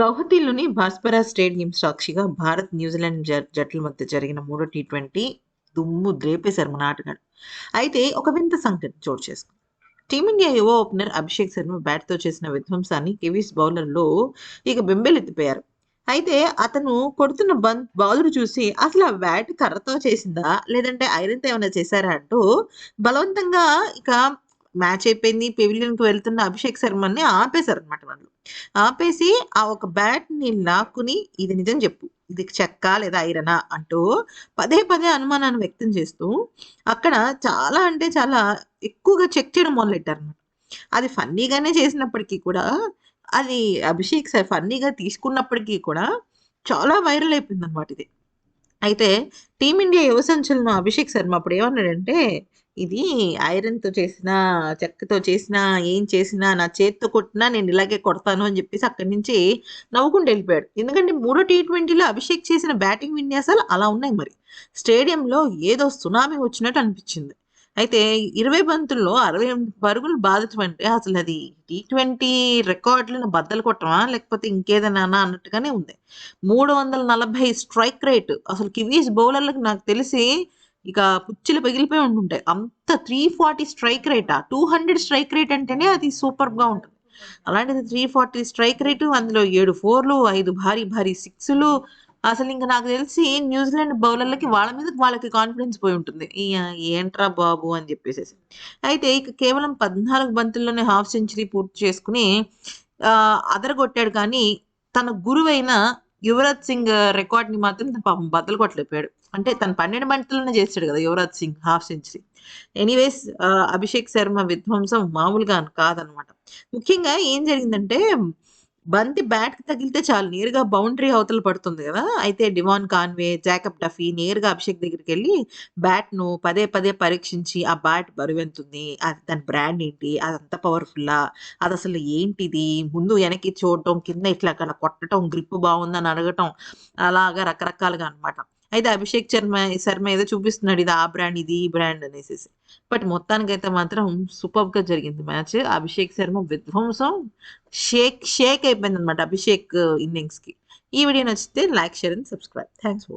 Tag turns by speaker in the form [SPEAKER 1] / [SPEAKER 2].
[SPEAKER 1] గౌహతిలోని భాస్పరా stadium సాక్షిగా Bharat New Zealand జ- జట్ల మధ్య జరిగిన మూడో టీ ట్వంటీ దుమ్ము ద్రేపేశారు మన ఆటగాడు. అయితే ఒక వింత సంఘటన చోటు చేసుకుంది. టీమిండియా యువ ఓపెనర్ అభిషేక్ శర్మ బ్యాట్తో చేసిన విధ్వంసాన్ని కివీస్ బౌలర్లో ఇక బెంబెలెత్తిపోయారు. అయితే అతను కొడుతున్న బంద్ బౌలర్ చూసి అసలు ఆ బ్యాట్ కర్రతో చేసిందా? లేదంటే ఐరన్తో ఏమైనా చేశారా అంటూ బలవంతంగా ఇక మ్యాచ్ అయిపోయింది పెవిలియన్కి వెళ్తున్న అభిషేక్ శర్మని ఆపేశారు అనమాట వాళ్ళు. ఆపేసి ఆ ఒక బ్యాట్ని లాక్కుని ఇది నిజం చెప్పు ఇది చెక్క లేదా ఐరనా అంటూ పదే పదే అనుమానాన్ని వ్యక్తం చేస్తూ అక్కడ చాలా అంటే చాలా ఎక్కువగా చెక్ చేయడం మొదలెట్టారు అనమాట అది ఫన్నీగానే చేసినప్పటికీ కూడా అది అభిషేక్ సార్ ఫన్నీగా తీసుకున్నప్పటికీ కూడా చాలా వైరల్ అయిపోయింది అనమాట ఇది. అయితే టీమిండియా యువ సంచలనం అభిషేక్ శర్మ అప్పుడు ఏమన్నాడంటే ఇది ఐరన్తో చేసిన చెక్కతో చేసిన ఏం చేసినా నా చేత్తో కొట్టినా నేను ఇలాగే కొడతాను అని చెప్పేసి అక్కడి నుంచి నవ్వుకుంటూ వెళ్ళిపోయాడు. ఎందుకంటే మూడో టీ ట్వంటీలో అభిషేక్ చేసిన బ్యాటింగ్ విన్యాసాలు అలా ఉన్నాయి మరి. స్టేడియంలో ఏదో సునామీ వచ్చినట్టు అనిపించింది. అయితే ఇరవై బంతుల్లో అరవై ఎనిమిది పరుగులు బాధితం అంటే అసలు అది టీ ట్వంటీ రికార్డులను బద్దలు కొట్టమా? లేకపోతే ఇంకేదైనా అన్నట్టుగానే ఉంది. మూడు వందల నలభై స్ట్రైక్ రేట్. అసలు కివీస్ బౌలర్లకు నాకు తెలిసి ఇక పుచ్చిలు పగిలిపోయి ఉంటుంటాయి. అంత త్రీ ఫార్టీ స్ట్రైక్ రేటా? టూ హండ్రెడ్ స్ట్రైక్ రేట్ అంటేనే అది సూపర్గా ఉంటుంది. అలాంటిది త్రీ ఫార్టీ స్ట్రైక్ రేటు అందులో ఏడు ఫోర్లు ఐదు భారీ భారీ సిక్స్లు అసలు ఇంకా నాకు తెలిసి న్యూజిలాండ్ బౌలర్లకి వాళ్ళ మీద వాళ్ళకి కాన్ఫిడెన్స్ పోయి ఉంటుంది. ఈ ఏంట్రా బాబు అని చెప్పేసి అయితే ఇక కేవలం పద్నాలుగు బంతుల్లోనే హాఫ్ సెంచరీ పూర్తి చేసుకుని అదరగొట్టాడు కానీ తన గురువైన యువరాజ్ సింగ్ రికార్డ్ని మాత్రం తన పాపం బద్దలు కొట్టలేపాడు. అంటే తను పన్నెండు బంతుల్లోనే చేస్తాడు కదా Yuvraj Singh half century anyways Abhishek Sharma విధ్వంసం మామూలుగా కాదనమాట. ముఖ్యంగా ఏం జరిగిందంటే బంతి బ్యాట్కి తగిలితే చాలు నేరుగా బౌండరీ అవతల పడుతుంది కదా? అయితే డివాన్ కాన్వే జాకబ్ డఫీ నేరుగా అభిషేక్ దగ్గరికి వెళ్ళి బ్యాట్ను పదే పదే పరీక్షించి ఆ బ్యాట్ బరువెంతుంది. అది దాని బ్రాండ్ ఏంటి? అదంతా పవర్ఫుల్లా? అది అసలు ఏంటిది? ముందు వెనక్కి చూడటం కింద ఇట్లా అక్కడ కొట్టడం గ్రిప్ బాగుందని అడగటం అలాగా రకరకాలుగా అనమాట అయితే అభిషేక్ శర్మ శర్మ ఏదో చూపిస్తున్నాడు ఇది ఆ బ్రాండ్ ఇది ఈ బ్రాండ్ అనేసి బట్ మొత్తానికైతే మాత్రం సూపర్గా జరిగింది మ్యాచ్. అభిషేక్ శర్మ విధ్వంసం. షేక్ షేక్ అయిపోయింది అనమాట అభిషేక్ ఇన్నింగ్స్కి. ఈ వీడియో నచ్చితే like share and subscribe. Thanks for